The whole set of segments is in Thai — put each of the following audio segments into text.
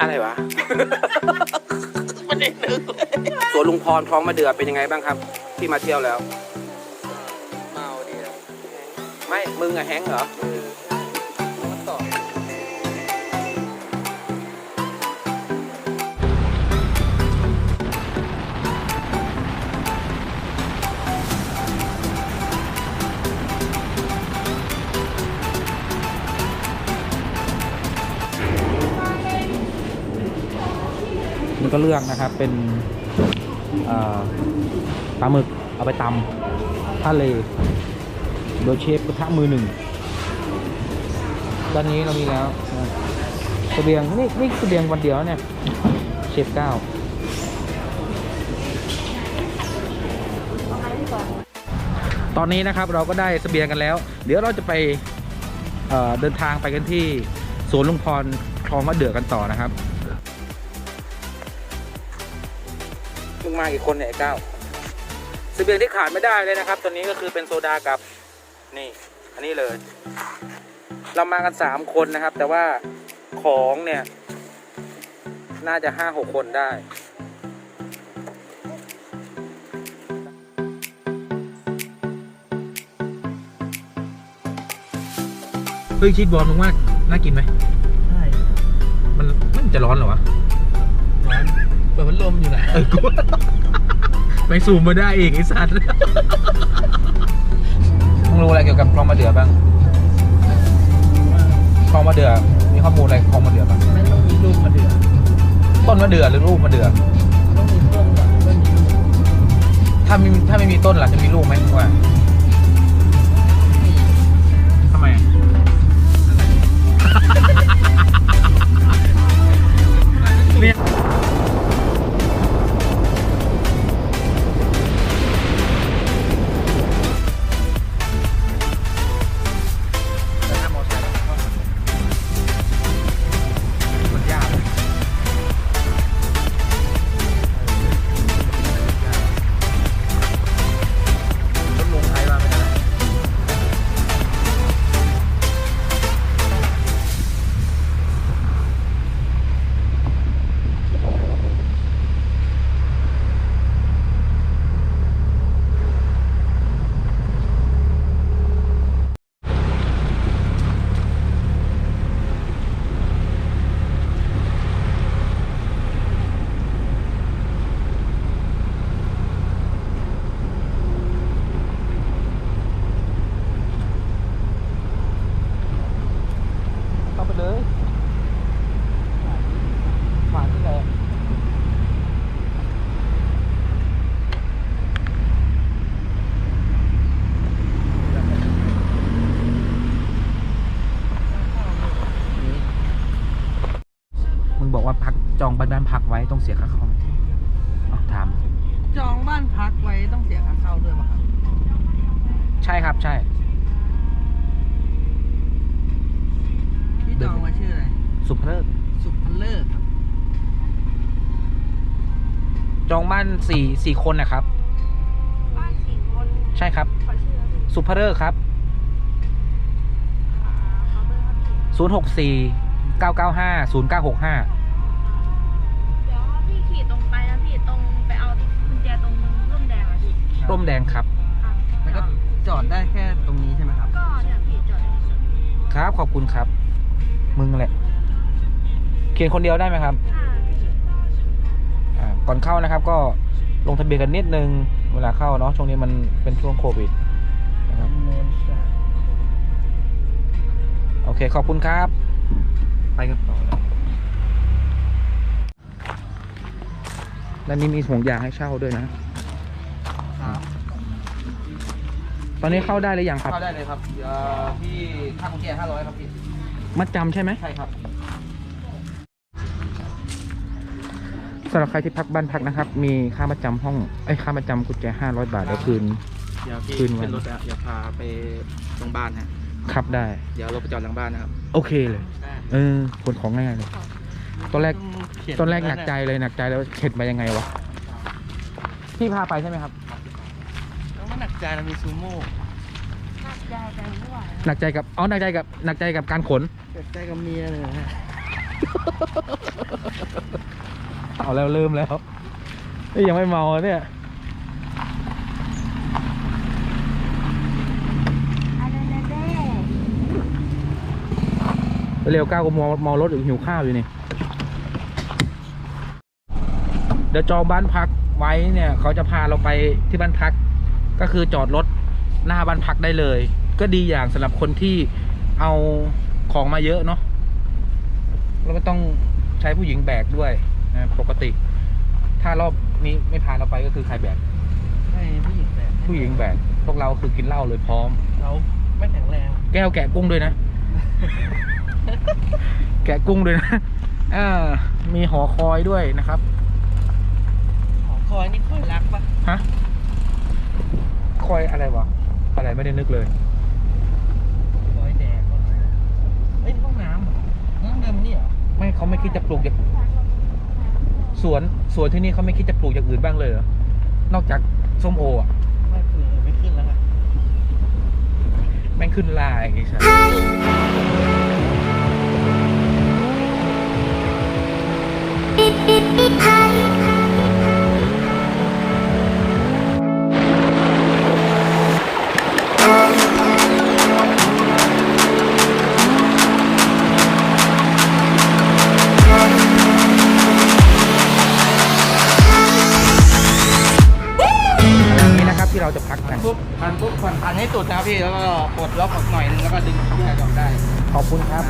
อะไรวะประเด็นหนึ่งเลยสวนลุงพรคลองมะเดื่อเป็นยังไงบ้างครับ ที่มาเที่ยวแล้ว เมาดีนะไม่มึงอะแฮงก์เหรอมัน ก็เลือกนะครับ เป็นปลาหมึกเอาไปตำทะเลโดยเชฟกระทะมือหนึ่งด้านนี้เรามีแล้วนะเบียงนี่นี่สเบียงวันเดียวเนี่ยเชฟเก้าตอนนี้นะครับเราก็ได้สเสบียงกันแล้ว เดี๋ยวเราจะไปเเดินทางไปกันที่สวนลุงพรคลองมะเดือกันต่อนะครับ มึงมากี่คนเนี่ยไอ้เก้าเสบียงที่ขาดไม่ได้เลยนะครับตอนนี้ก็คือเป็นโซดากับนี่ อันนี้เลย เรามากันสามคนนะครับ แต่ว่าของเนี่ย น่าจะห้าหกคนได้เฮ้ยชีสบอลมึงว่าน่ากินไหมใช่มันมันจะร้อนเหรอวะร้อน เปิดพัดลมอยู่นะเอ้ยกูไม่ซูมมาได้อีกไอ้สัตว์มึงรู้อะไรเกี่ยวกับคลองมะเดื่อบ้างคลองมะเดื่อมีข้อมูลอะไรคลองมะเดื่อบ้างไม่ต้องมีลูกมาเดือดต้นมะเดื่อหรือลูกมะเดื่อต้องมีต้นก่อนไม่มีลูกถ้ามีถ้าไม่มีต้นล่ะจะมีลูกไหมมึงว่า องบ้านบ้านพักไว้ต้องเสียค่าเข้าไหมอ้าวถาม จองบ้านพักไว้ต้องเสียค่าเข้าด้วยป่ะครับใช่ครับใช่ ที่จองไว้ชื่ออะไร สุภเลิกสุภเลิกครับ จองบ้านสี่สี่คนนะครับ บ้านสี่คนใช่ครับ ขอชื่อครับพี่สุภเลิกครับอ่าขอเบอร์ครับพี่ ศูนย์หกสี่เก้าเก้าห้าศูนย์เก้าหกห้า ร่มแดงครับครับ แล้วก็จอดได้แค่ตรงนี้ใช่ไหมครับ ก็เนี่ยพี่จอดได้เลยครับขอบคุณครับ มึงแหละ เขียนคนเดียวได้ไหมครับถ้าพี่อ่าก่อนเข้านะครับ ก็ลงทะเบียนกันนิดนึงเวลาเข้าเนาะช่วงนี้มันเป็นช่วงโควิดนะครับโอเคขอบคุณครับ ไปกันต่อเลยแล้วนี่มีห่วงยางให้เช่าด้วยนะ ตอนนี้เข้าได้หรือยังครับ เข้าได้เลยครับเดี๋ยวพี่ค่ากุญแจห้าร้อยครับพี่ มัดจำใช่ไหมใช่ครับ สำหรับใครที่พักบ้านพักนะครับ มีค่ามัดจำห้องไอ้ยค่ามัดจำกุญแจห้าร้อยบาทเดี๋ยวคืน เดี๋ยวพี่คืนวันขึ้นรถอะเดี๋ยวพาไปโรงพยาบาลฮะขับได้ เดี๋ยวรถไปจอดหลังบ้านนะครับโอเคเลย เออขนของง่ายเลย ตอนแรก ตอนแรกหนักใจเลยหนักใจแล้วาเข็ดมายังไงวะ พี่พาไปใช่ไหมครับแล้วมัน หนักใจนะมีซูโม่น่าจะใจไม่ไหวหนักใจกับอ๋อหนักใจกับหนักใจกับการขนใเกิดใจกับเมียเลยนะ เอาแล้วเริ่มแล้วนี่ยังไม่เมาเนี่ยอะไรนะแด้เร็วก้าวก็เมาเมารถหรือหิวข้าวอยู่นี่เดี๋ยวจองบ้านพักไว้เนี่ยเขาจะพาเราไปที่บ้านพัก ก็คือจอดรถหน้าบ้านพักได้เลย ก็ดีอย่างสำหรับคนที่เอาของมาเยอะเนาะแล้วก็ต้องใช้ผู้หญิงแบกด้วยนะปกติ ถ้ารอบนี้ไม่พาเราไปก็คือใครแบกให้ผู้หญิงแบบผู้หญิงแบกพวกเราคือกินเหล้าเลยพร้อม เราไม่แข็งแรง แก้วแกะกุ้งด้วยนะ แกะกุ้งด้วยนะอ่ามีหอคอยด้วยนะครับ หอคอยนี่คอยรักปะฮะ คอยอะไรวะ อะไรไม่ได้นึกเลยคอยแดกปะเอ้ยห้องน้ำเหรอห้องน้ำนี่เหรอไม่เขาไม่คิดจะปลูกอย่างสวนสวนที่นี่เขาไม่คิดจะปลูกอย่างอื่นบ้างเลยเหรอนอกจากส้มโออะไม่คือไม่ขึ้นแล้วครับแม่งขึ้นลายไอ้สัสอย่าง สุดนะครับพี่แล้วก็ปลดล็อกออกหน่อยนึงแล้วก็ดึงแยกออกได้ขอบคุณครับ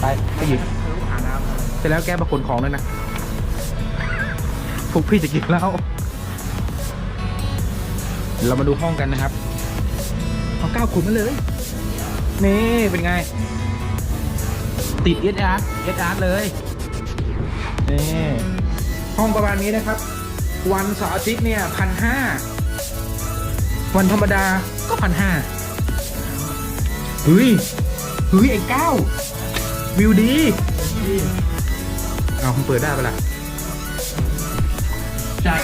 ไปไปหยิบทะลุหาน้ำเสร็จแล้วแกมาขนของด้วยนะพวกพี่จะกินเล้าเดี๋ยวเรามาดูห้องกันนะครับเอาก้าวขุนมาเลย นี่เป็นไง ติดเอสอาร์เอสอาร์เลยนี่ห้องประมาณนี้นะครับ วันเสาร์อาทิตย์เนี่ยพันห้า วันธรรมดาก็พันห้าเฮ้ยเฮ้ยไอ้ก้าววิวดี เอาคุณเปิดได้ปะล่ะใช่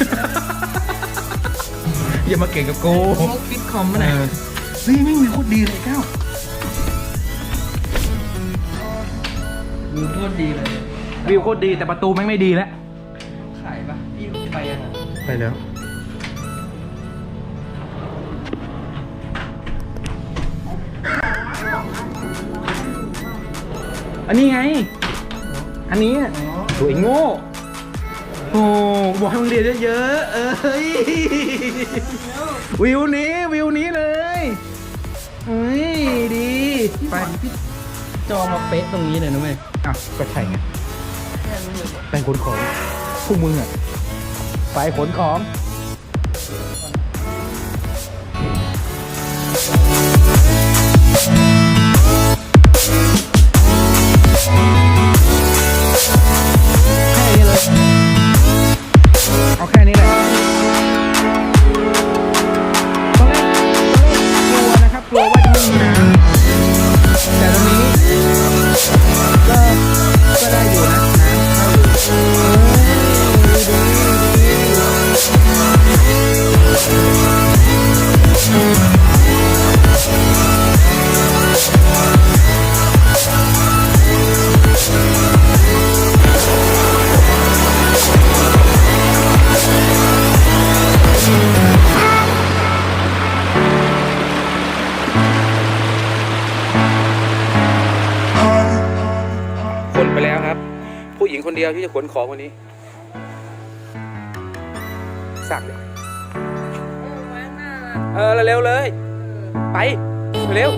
อย่ามาเก่งกับโกพวกฟิตคอมมาไหนเออเฮ้ยไม่มีโคตรดีเลยก้าววิวโคตรดีเลยวิวโคตรดีแต่ประตูแม่งไม่ดีแล้วขายปะพี่ไปยังไงไปแล้ว อันนี้ไง อันนี้อะสวยโง่ โอ้บอกให้มึงเรียนเยอะๆเอ้ย วิวนี้วิวนี้เลยเฮ้ยดีไปจอมาเป๊ะตรงนี้เลยนะเว้ยอะก็ใช่ไงแบ่งขนของพวกมึงอะไปขนของ เอาแที่จะขนของวันนี้สั่งเลยเออเร็วๆเลย ไป เร็ว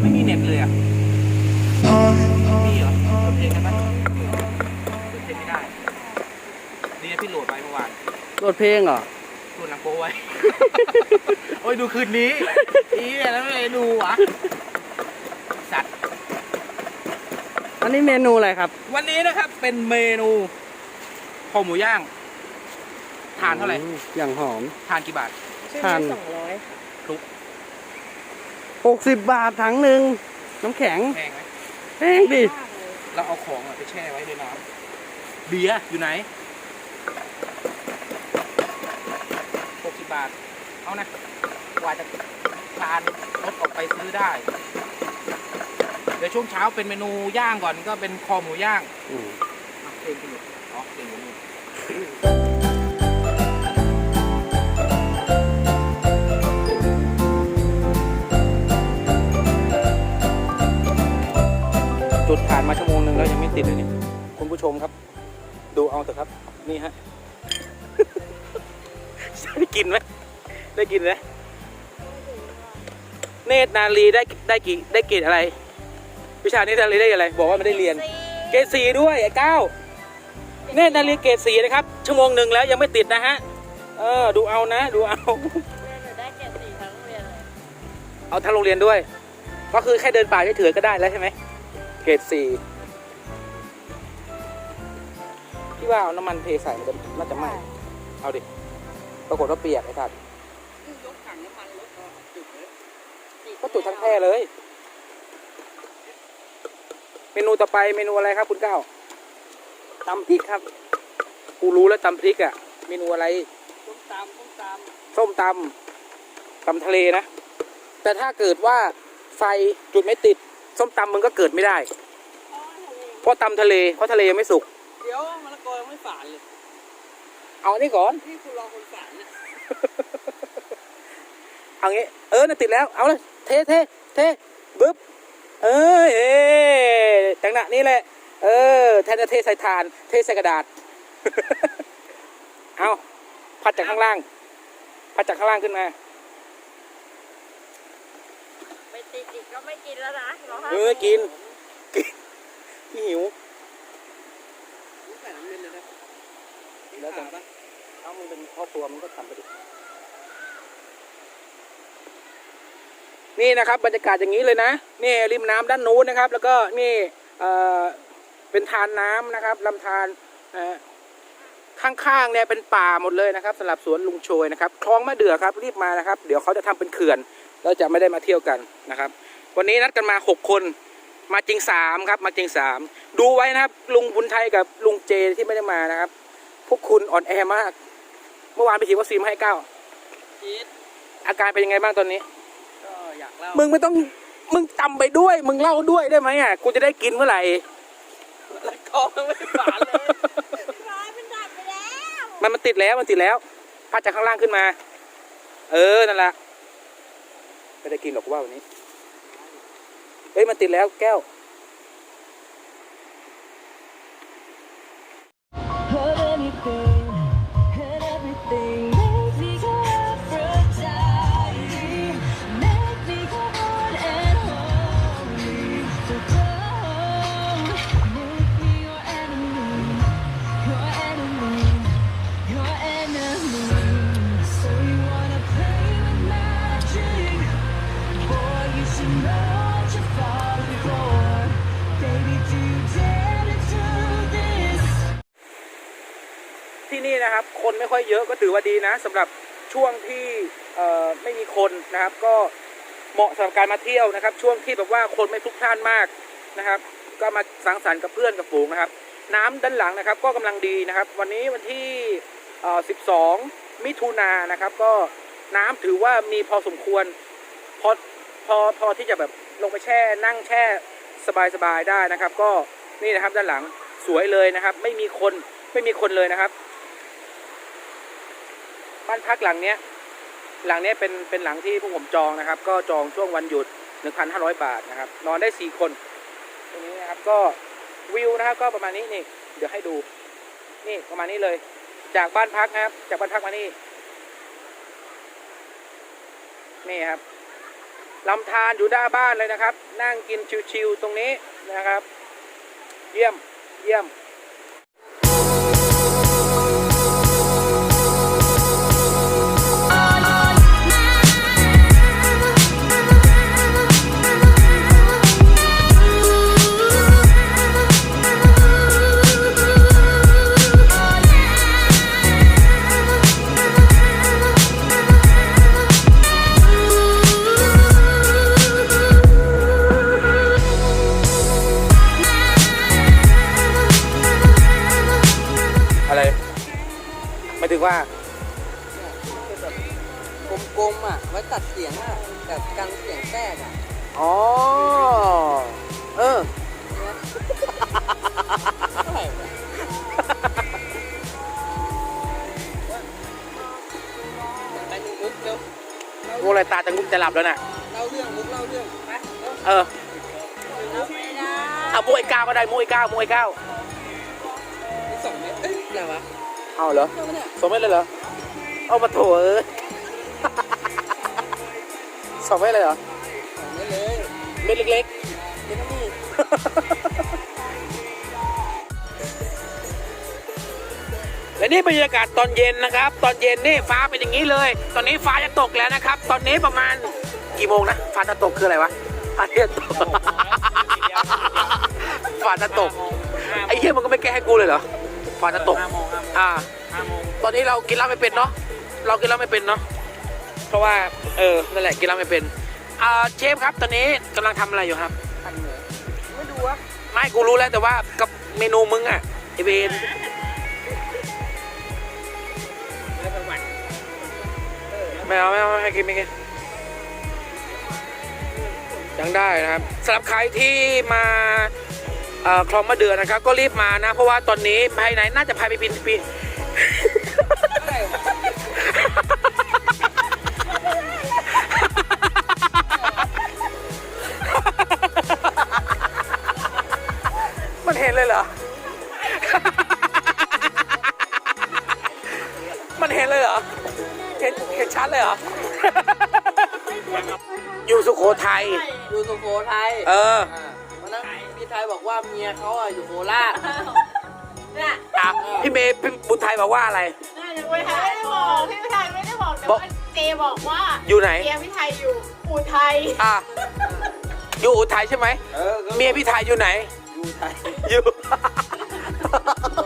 ไม่มีเน็ตเลยอะมีเหรอเพลงกันปะเปิดเพลงไม่ได้ดีนพี่โหลดไว้เมื่อวานโหลดเพลงเหรอ โหลดหนังโป๊ไว้ โอ้ยดูคืนนี้อีแล้วไม่ได้ดูวะสัตว์อันนี้เมนูอะไรครับวันนี้นะครับเป็นเมนูคอหมูย่างทานเท่าไหร่อย่างหอม ทานกี่บาทชื่อทานสองร้อยค่ะหกสิบบาทถังหนึ่งน้ำแข็งแพงไหมแพงดิ มากเลยเราเอาของอะไปแช่ไว้ในน้ำเบียร์อยู่ไหนหกสิ บบาท เอานะ กว่าจะคลานรถออกไปซื้อได้ เดี๋ยวช่วงเช้าเป็นเมนูย่างก่อนก็เป็นคอหมูย่างอืมอะเพลงคุณอยู่อ๋อเพลงอยู่นู่นจุดผ่านมาชั่วโมงหนึ่งแล้วยังไม่ติดเลยเนี่ย คุณผู้ชมครับ ดูเอาเถอะครับ นี่ฮะ ได้กินไหมได้กินไหมเนตรนาลีได้ได้กี่ได้เกรดอะไร วิชาเนตรนาลีได้อะไร บอกว่าไม่ได้เรียน เกรดสีด้วยไอ้เก้าเนตรนาลีเกรดสีนะครับ ชั่วโมงหนึ่งแล้วยังไม่ติดนะฮะ เออ ดูเอานะ ดูเอาหนูได้เกรดสี่ทั้งโรงเรียนเลยเอาทั้งโรงเรียนด้วย ก็คือแค่เดินป่าเฉยๆก็ได้แล้วใช่ไหมเกรดสี่พี่ว่าเอาน้ำมันเทใส่มันจะน่าจะไหม้เอาดิ ปรากฏว่าเปียกไอ้สัตว์ก็จุดทั้งแท่เลย เมนูต่อไปเมนูอะไรครับคุณเก้าตำพริกครับ กูรู้แล้วตำพริกอะ่ะ เมนูอะไร ต้มตำต้มตส้มตำตำทะเลนะ แต่ถ้าเกิดว่าไฟจุดไม่ติด ส้มตำมึงก็เกิดไม่ได้ เพราะตำทะเล เพราะทะเลยังไม่สุกำเดี๋ยวมะละกอยังไม่ฝานเลย เอาอันนี้ก่อนพี่คุณรอคนฝานนะเอางี้ เออน่ะติดแล้ว เอาเลยเทเทเทบึ๊บ เออเอจังหวะนี้แหละ เออ แทนจะเทใส่ทาน เทใส่กระดาษ เอาพัดจากข้างล่าง พัดจากข้างล่างขึ้นมา ไม่ติดอีกก็ไม่กินแล้วนะเราห้ามเออกิน กินพี่หิว ใส่น้ำเย็นเลยนะ แล้วแต่เอามึงเป็นครอบครัวมึงก็ทำไปดินี่นะครับบรรยากาศอย่างนี้เลยนะนี่ริมน้ำด้านนู้นนะครับ แล้วก็นี่เเป็นทานน้ำนะครับลำธารข้างๆเนี่ยเป็นป่าหมดเลยนะครับสำหรับสวนลุงโชยนะครับคลองมะเดื่อครับรีบมานะครับ เดี๋ยวเขาจะทำเป็นเขื่อนเราจะไม่ได้มาเที่ยวกันนะครับ วันนี้นัดกันมาหกคนมาจริงสามครับมาจริงสามดูไว้นะครับลุงบุญไทยกับลุงเจที่ไม่ได้มานะครับ พวกคุณอ่อนแอมาก เมื่อวานไปฉีดวัคซีนมาให้เก้าคิดอาการเป็นยังไงบ้างตอนนี้ ก็อยากเล่ามึงไม่ต้องมึงจำไปด้วย มึงเล่าด้วยได้ไหมอะกูจะได้กินเมื่อไหร่มะละกอยังไม่ฝานเลยร้อยเป็นดับไปแล้วมันมันติดแล้วมันติดแล้วพัดจากข้างล่างขึ้นมา เออนั่นแหละไม่ได้กินหรอกกูว่าวันนี้เฮ้ยมันติดแล้วแก้ว อยเยอะก็ถือว่าดีนะสำหรับช่วงที่ไม่มีคนนะครับ ก็เหมาะสำหรับการมาเที่ยวนะครับ ช่วงที่แบบว่าคนไม่พลุกพล่านมากนะครับ ก็มาสังสรรค์กับเพื่อนกับฝูงนะครับ น้ำด้านหลังนะครับ ก็กำลังดีนะครับ วันนี้วันที่ 12 มิถุนายนนะครับ ก็น้ำถือว่ามีพอสมควรพอพอพอที่จะแบบลงไปแช่นั่งแช่สบายๆได้นะครับ ก็นี่นะครับด้านหลังสวยเลยนะครับ ไม่มีคนไม่มีคนเลยนะครับ บ้านพักหลังเนี้ยหลังเนี้ยเป็นเป็นหลังที่พวกผมจองนะครับ ก็จองช่วงวันหยุด 1,500 บาทนะครับ นอนได้4คนตรงนี้นะครับก็วิวนะครับ ก็ประมาณนี้นี่ เดี๋ยวให้ดู นี่ประมาณนี้เลย จากบ้านพักนะครับ จากบ้านพักมานี่นี่ครับลำธารอยู่หน้าบ้านเลยนะครับ นั่งกินชิวๆตรงนี้นะครับ เยี่ยม เยี่ยม อะไรหมายถึงว่ากลมๆอะเวว้ตัดเสียงอะแบบกันเสียงแทรกอะอ๋อเอออะไรวะไปหนึ่งมุกเร็วงูอะไรตาจะงุบจะหลับแล้วน่ะเล่าเรื่องมุกเล่าเรื่องไปเร็วเออเอามวยก้าวก็ได้มวยก้าวมวยก้าวมีสองเม็ดเอ้ยอะไรวะ เอาเหรอเท่าไหร่เนี่ยสองเม็ดเลยเหรอ เอามาโถเอ้ยสองเม็ดเลยเหรอสองเม็ดเลยเม็ดเล็กเดี๋ยวนี่ๆและนี่บรรยากาศตอนเย็นนะครับ ตอนเย็นนี่ฟ้าเป็นอย่างนี้เลย ตอนนี้ฟ้าจะตกแล้วนะครับ ตอนนี้ประมาณกี่โมงนะฟ้าจะตกคืออะไรวะฟ้าจะตกฟ้าจะตกไอ้เหี้ยมันก็ไม่แก้ให้กูเลยเหรอ ฟ้าจะตก ห้าโมงครับอ่า ห้าโมงตอนนี้เรากินเหล้าไม่เป็นเนาะ เรากินเหล้าไม่เป็นเนาะ เพราะว่า เออ นั่นแหละ กินเหล้าไม่เป็น อ่า เชฟครับ ตอนนี้กำลังทำอะไรอยู่ครับ พันเหนือไม่ดูวะไม่กูรู้แล้วแต่ว่ากับเมนูมึงอะไอเวนแล้วประวัติไม่เอาไม่เอาไม่ให้กินไม่กินยังได้นะครับสำหรับใครที่มาเอ่อ คลองมะเดือนะครับก็รีบมานะ เพราะว่าตอนนี้ภายในน่าจะภายไปปีปีอะไรวะมันเห็นเลยเหรอ มันเห็นเลยเหรอ เห็นเห็นชัดเลยเหรอ อยู่สุโขทัยอยู่สุโขทัย เอออ่า วันนั้นพี่ไทยบอกว่าเมียเขาอะอยู่โคราชเนี่ยอะพี่เมย์พี่บุญไทยบอกว่าอะไร น่าจะไม่ได้บอกพี่พิไทยไม่ได้บอกแต่บอกว่าเจบอกว่าอยู่ไหน เมียพี่ไทยอยู่อุทัยอะอยู่อุทัยใช่ไหมเออก็เมียพี่ไทยอยู่ไหน อยู่ไทยอยู่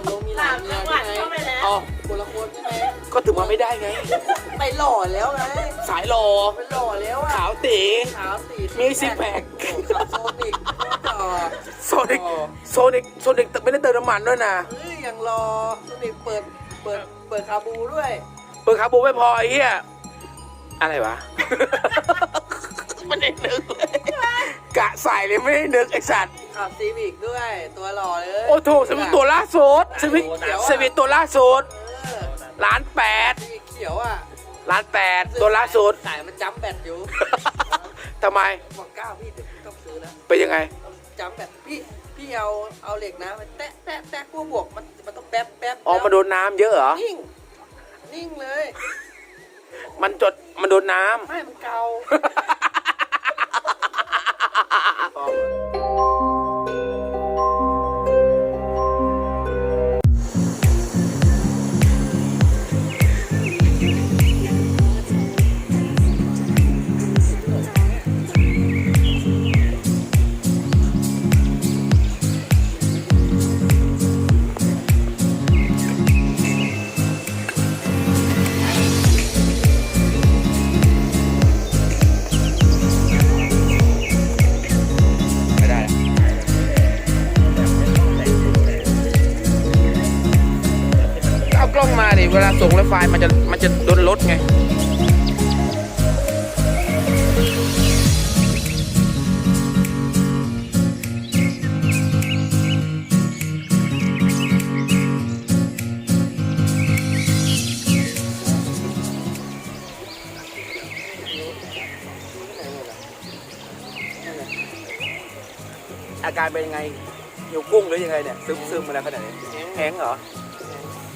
ตรงมีหลาสายมเมียจังหวัดใช่เข้าไหไปมแล้ว อ๋อคนละคนใช่ไหม ก็ถึงมาไม่ได้ไง ไปหล่อแล้วไงสายโลไปหล่อแล้วอะขาวตี ขาวสีมีซิกแพค โอ้ขับโซนิกต่อโซนิกโซนิกโซนิกไม่ได้เติมน้ำมันด้วยนะเฮ้ยยังรอโซนิกเปิดเปิดเปิดคาบูด้วยเปิดคาบูไม่พอไอ้เหี้ยอะไรวะ ไม่ได้นึกเลยกะใส่เลยไม่ได้นึกไอ้สัตว์ขับซีวิกด้วยตัวหล่อเลย โอ้โถสวิตตัวล่าสุดสวิตสวิตตัวล่าสุดเออ ล้านแปดซีวิกเขียวอะล้านแปดตัวล่าสุดสายมันจัมป์แบตอยู่ทำไมบอกก้าวพี่เดี๋ยวต้องซื้อนะเป็นยังไงจัมป์แบตพี่พี่เอาเอาเหล็กนะมันแตะแตะแตะพวกบวกมันมันต้องแป๊บแป๊บอ๋อมาโดนน้ำเยอะเหรอนิ่งนิ่งเลย มันจดมันโดนน้ำไม่มันเกา ไฟล์มันจะมันจะโดนลดไงอาการเป็นยังไงหิวกุ้งหรือยังไงเนี่ยซึมซึมๆมาแล้วขนาดนี้แห้งเหรอ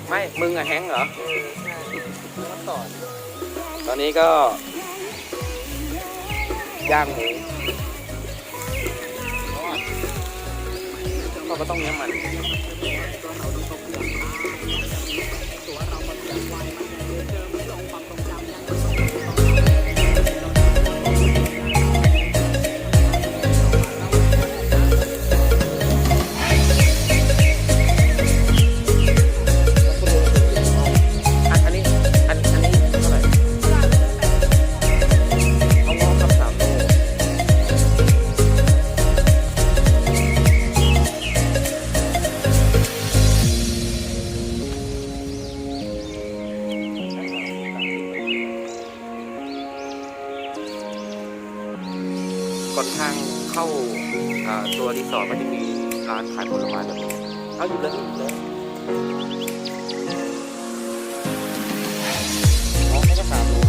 ไม่ มึงอะแห้งเหรอเออใช่แล้ว ตอนนี้ก็ ย่างหมูก็ต้องเนี้ยมัน ก่อนทางเข้าตัวรีสอร์ทก็จะมีร้านขายผลไม้แบบนี้เขาอยู่แล้วอยู่แล้วอ๋ไม่ได้องามรู